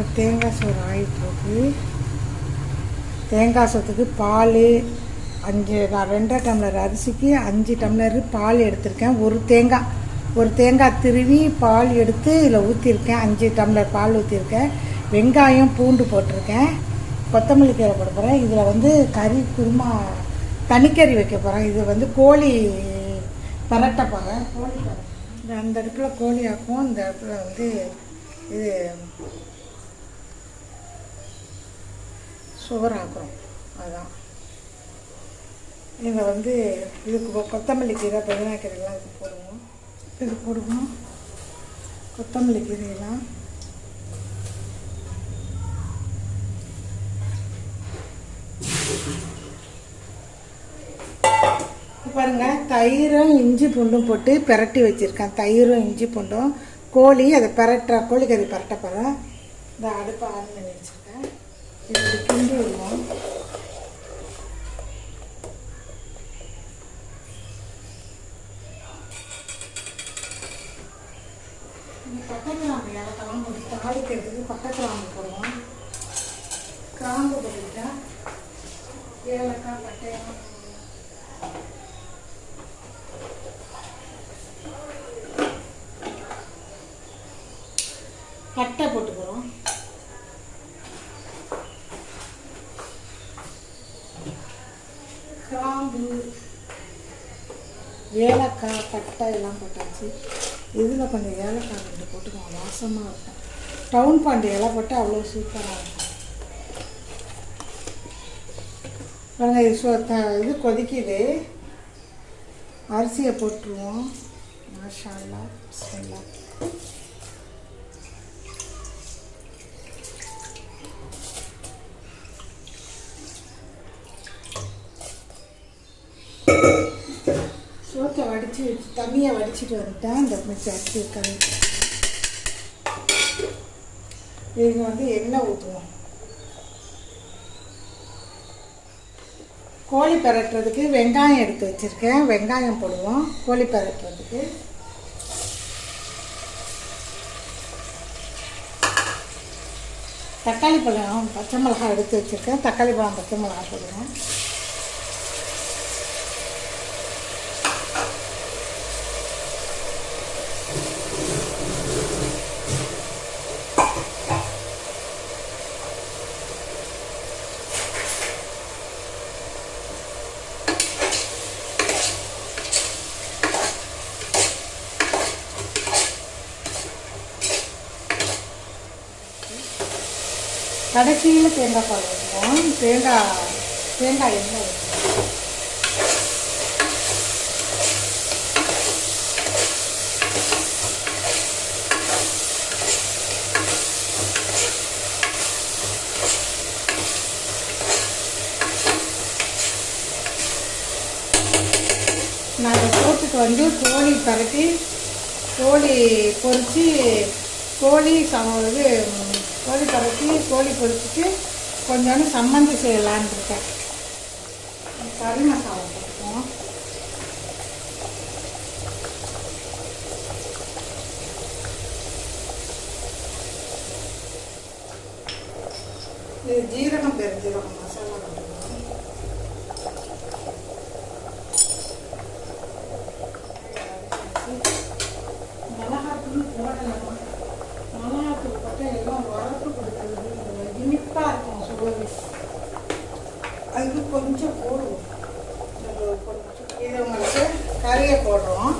இப்போ தேங்காய் சோறு ஆகிட்டுருக்கு தேங்காய் சோத்துக்கு பால் அஞ்சு நான் ரெண்டரை டம்ளர் அரிசிக்கு அஞ்சு டம்ளர் பால் எடுத்திருக்கேன். ஒரு தேங்காய் ஒரு தேங்காய் திருவி பால் எடுத்து இதில் ஊற்றிருக்கேன் அஞ்சு டம்ளர் பால் ஊற்றிருக்கேன் வெங்காயம் பூண்டு போட்டிருக்கேன். கொத்தமல்லி கீரை போட போகிறேன் இதில் வந்து கறி குருமா தனிக்கறி வைக்க போகிறேன் இது வந்து கோழி பரட்ட போகிறேன் கோழி அந்த இடத்துல கோழி ஆக்கும் இந்த இடத்துல வந்து இது சுகர் ஆக்குறோம். அதுதான் இதை வந்து இதுக்கு கொத்தமல்லி கீரை புதினா கீரைலாம் இது போடுவோம். இது போடுவோம். கொத்தமல்லி கீரையெல்லாம் பாருங்கள் பாருங்க தயிரும் இஞ்சி பூண்டும் போட்டு பிரட்டி வச்சிருக்கேன். தயிரும் இஞ்சி பூண்டும் கோழி அதை பிரட்டுற கோழிக்கறி பிரட்ட போகிறேன் இந்த அடுப்பை ஆன் பண்ணி வச்சுருக்கேன். இது இப்படி கிண்டி விடுவோம் இந்த பட்டை கிராம்பு இலக்கெல்லாம் போட்டு தாளிக்கிறதுக்கு பட்டை கிராம்பு போடுவோம். கிராம்பு போட்டுக்கிட்டா ஏலக்காய் பட்டையெல்லாம் பட்டை போட்டுக்கிறோம் கிராம்பு ஏலக்காய் பட்டை எல்லாம் போட்டாச்சு. இதில் கொஞ்சம் ஏலக்காய் ரெண்டு போட்டுக்கோங்க. வாசமாக இருக்கும். டவுன் பாண்டி இலை போட்டு அவ்வளோ சூப்பராக இருக்கும். பாருங்க இது சோ இது கொதிக்குது. அரிசியை போட்டுருவோம். மாஷா அல்லா பிஸ்மில்லா வச்சு தண்ணியை வடிச்சிட்டு வந்துட்டேன் இந்த மிக்சி அரிசி இதுக்கு வந்து எண்ணெய் ஊற்றுவோம் கோழி பரட்டுறதுக்கு வெங்காயம் எடுத்து வச்சுருக்கேன். வெங்காயம் போடுவோம். கோழி பரட்டுறதுக்கு. தக்காளி பழம் பச்சை மிளகாய் எடுத்து வச்சுருக்கேன். தக்காளி பழம் பச்சை மிளகாய் போடுவோம். கடைசியில் தேங்காய் பால் ஊற்றுவோம் தேங்காய் தேங்காய் எண்ணெய் ஊற்றுவோம் நான் போட்டுட்டு வந்து கோழி பரட்டி கோழி பொறித்து கோழி சம இது கோழி பரட்டி கோழி பொரிச்சிட்டு கொஞ்சோண்டு சம்மந்தி செய்யலான் இருக்கேன். கறி மசாலா போட்டுக்குவோம். இது ஜீரகம் பெருஞ்சீரகம் மசாலா போட்டுக்குவோம் மிளகாத்தூள் போடலாம் மிளகாத்தூள் போட்டால் எல்லாம் உரப்பு கொடுக்குறது இனிப்பாக இருக்கும் சுவை அது கொஞ்சம் போடுவோம் இது கொஞ்சம் இது உங்களுக்கு கறியை போடுறோம்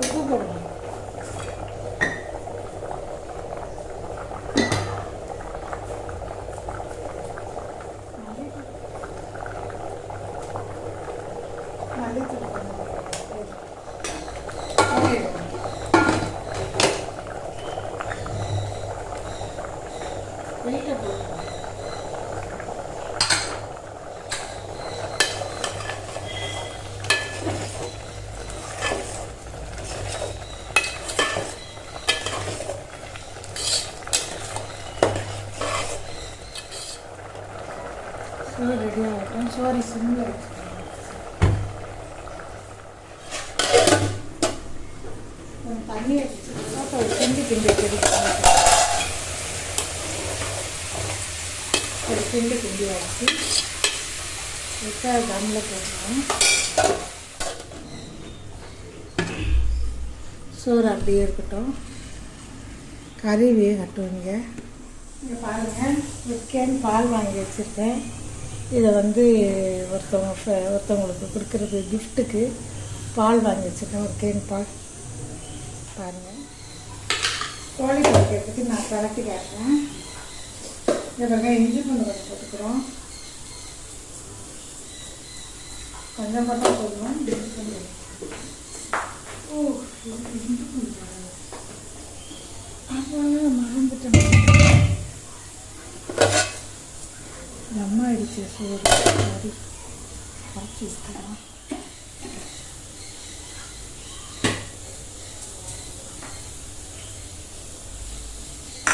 உப்பு போடுவோம் மல்லித்தூள் கொஞ்சம் போடுவோம். வெயிட்டை போடுவோம் சோறு ரெடி ஆகட்டும் சோறு சிம்மில் வச்சுக்கோங்க தண்ணி வச்சுக்கலாம் இப்போ ஒரு கிண்டி கிண்டி ஒரு கிண்டு கிண்டி வச்சு விட்டா தம்மில் போட்டுருவோம் சோறு அப்படியே இருக்கட்டும். கறி கட்டுவீங்க இங்கே. பாருங்கள் ஒரு பால் வாங்கி வச்சுருக்கேன். இதை வந்து ஒருத்தவங்க ஒருத்தவங்களுக்கு கொடுக்குறது கிஃப்ட்டுக்கு பால் வாங்கி வச்சுருக்கேன். ஒரு கேன் பால். பாருங்கள் கோழி குடிக்கிறதுக்கு நான் கலக்கி காட்டுறேன். இதை பாருங்க இஞ்சி பூண்டு கொஞ்சம் போட்டுக்கிறோம். கொஞ்சம் மட்டும் போடுவோம் இஞ்சி பூண்டு ஓ இஞ்சி பூண்டு. நம்ம அடிச்ச சோறு சாரி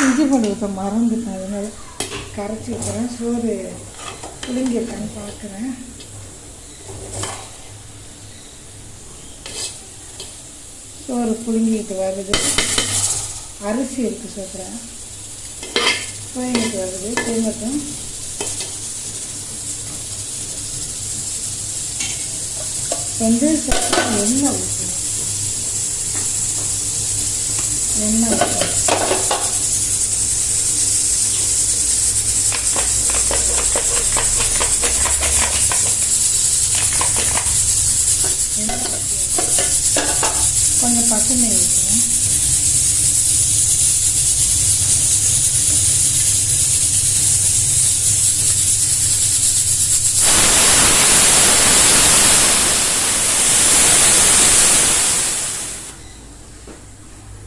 இஞ்சி பூண்டு இப்போ மறந்துட்டேன். அதனால் கரைச்சி வைக்கிறேன். சோறு புளிங்கிருக்கான்னு பார்க்குறேன். சோறு புளிங்கிட்டு வருது. அரிசி இருக்குது சொல்கிறேன் புளிங்கிட்டு வருது. தூங்கட்டும் வந்து எண்ணெய் ஊற்றணும் எண்ணெய் ஊற்றணும் கொஞ்சம் பசுமை ஊற்றணும்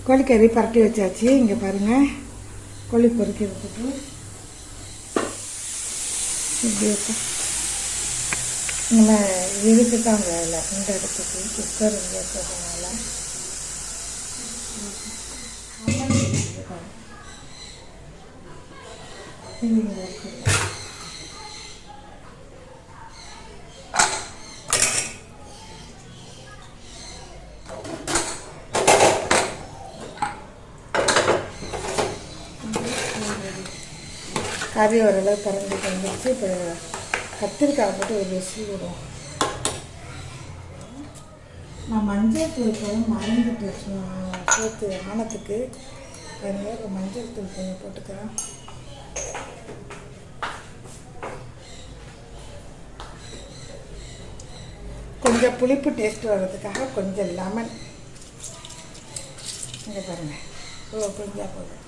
கோழிக்கறி பரட்டி வச்சாச்சு. இங்கே பாருங்கள் கோழி பொறிக்கிறதுக்கு இப்படி நம்ம இதுக்கு தான் வேலை இந்த இடத்துக்கு குக்கர் இங்கே இருக்கிறதுனால இங்கே கறி ஓரளவு பறந்து வந்துருச்சு இப்போ கத்திரிக்காய் போட்டு ஒரு ருசி விடுவோம் நான் மஞ்சள் தூள் போதும் மறந்துட்டு சேர்த்து ஆனத்துக்கு அதனால இப்போ மஞ்சள் தூள் கொஞ்சம் போட்டுக்கிறேன். கொஞ்சம் புளிப்பு டேஸ்ட் வர்றதுக்காக கொஞ்சம் லெமன் இங்கே பாருங்கள் ஓ கொஞ்சம் போதும்.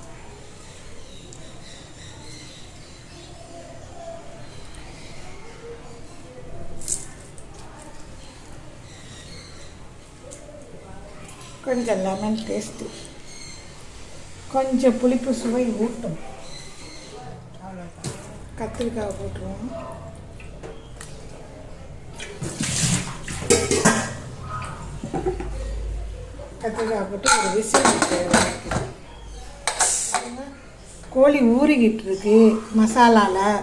கொஞ்சம் லெமன் டேஸ்ட்டு கொஞ்சம் புளிப்பு சுவை ஊட்டும். அவ்வளோதான் கத்திரிக்காய் போட்டுருவோம். கத்திரிக்காய் போட்டு ஒரு விசில் கோழி ஊறிக்கிட்டு இருக்கு. மசாலாவில்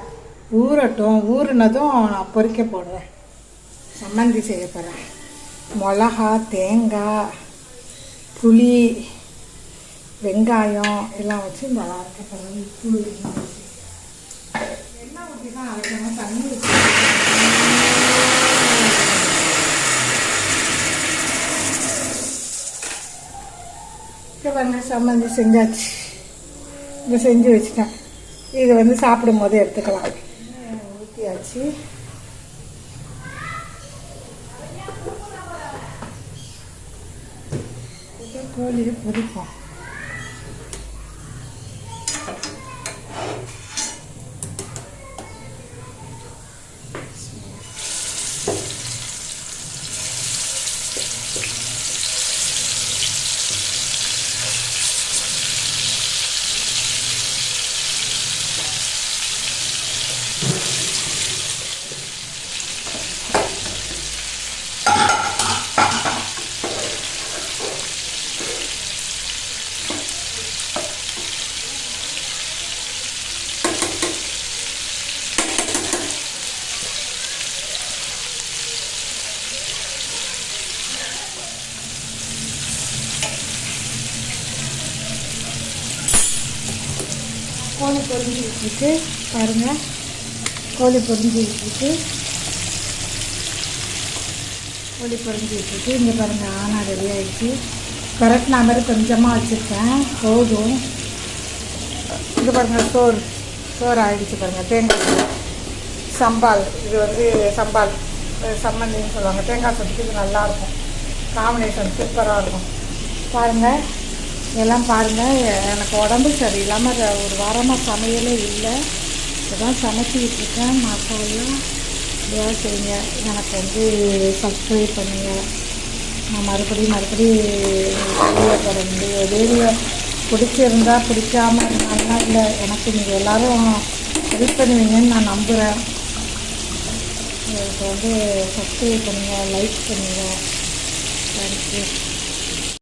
ஊறட்டும். ஊறினதும் நான் பொறிக்க போடுறேன். சம்மந்தி செய்ய போகிறேன் மிளகா தேங்காய். புளி வெங்காயம் எல்லாம் வச்சு நல்லா இருக்க பிறகு புளி. எல்லாம் எண்ணெய் ஊற்றி தான் அரைக்கணும். தண்ணி ஊற்றி சம்மந்தி செஞ்சாச்சு. இதை செஞ்சு வச்சுட்டேன். இது வந்து சாப்பிடும் போது எடுத்துக்கலாம் ஊற்றியாச்சு 隔离谱的好。கோழி பொரிஞ்சிக்கிட்டு இருக்கு பாருங்கள் கோழி பொரிஞ்சிக்கிட்டு. இருக்கு கோழி பொரிஞ்சிக்கிட்டு இருக்கு இங்கே பாருங்கள் ஆனா ரெடி ஆகிடுச்சு கரெக்ட்னா மாதிரி கொஞ்சமாக வச்சுருக்கேன். போதும். இது பாருங்கள் சோறு. சோறு ஆகிடுச்சு பாருங்கள் தேங்காய் சம்பால். இது வந்து சம்பால். சம்மந்தின்னு சொல்லுவாங்க. தேங்காய் சத்துக்கு இது நல்லாயிருக்கும் காம்பினேஷன் சூப்பராக இருக்கும். பாருங்கள் எல்லாம் பாருங்கள் எனக்கு உடம்பு சரியில்லாமல் ஒரு வாரமாக சமையலே இல்லை. இப்போதான் சமைச்சிக்கிட்டு இருக்கேன். மசாலா எப்படியா செய்யுங்க. எனக்கு வந்து சப்ஸ்கிரைப் பண்ணுங்கள் நான் மறுபடியும் மறுபடியும் வீடியோ போட முடியும் பிடிச்சிருந்தா பிடிக்காம இருந்தாலும் இல்லை எனக்கு நீங்கள் எல்லோரும் ஹெல்ப் பண்ணுவீங்கன்னு நான் நம்புகிறேன் எனக்கு வந்து சப்ஸ்கிரைப் பண்ணுங்கள் லைக் பண்ணுங்கள் தேங்க்யூ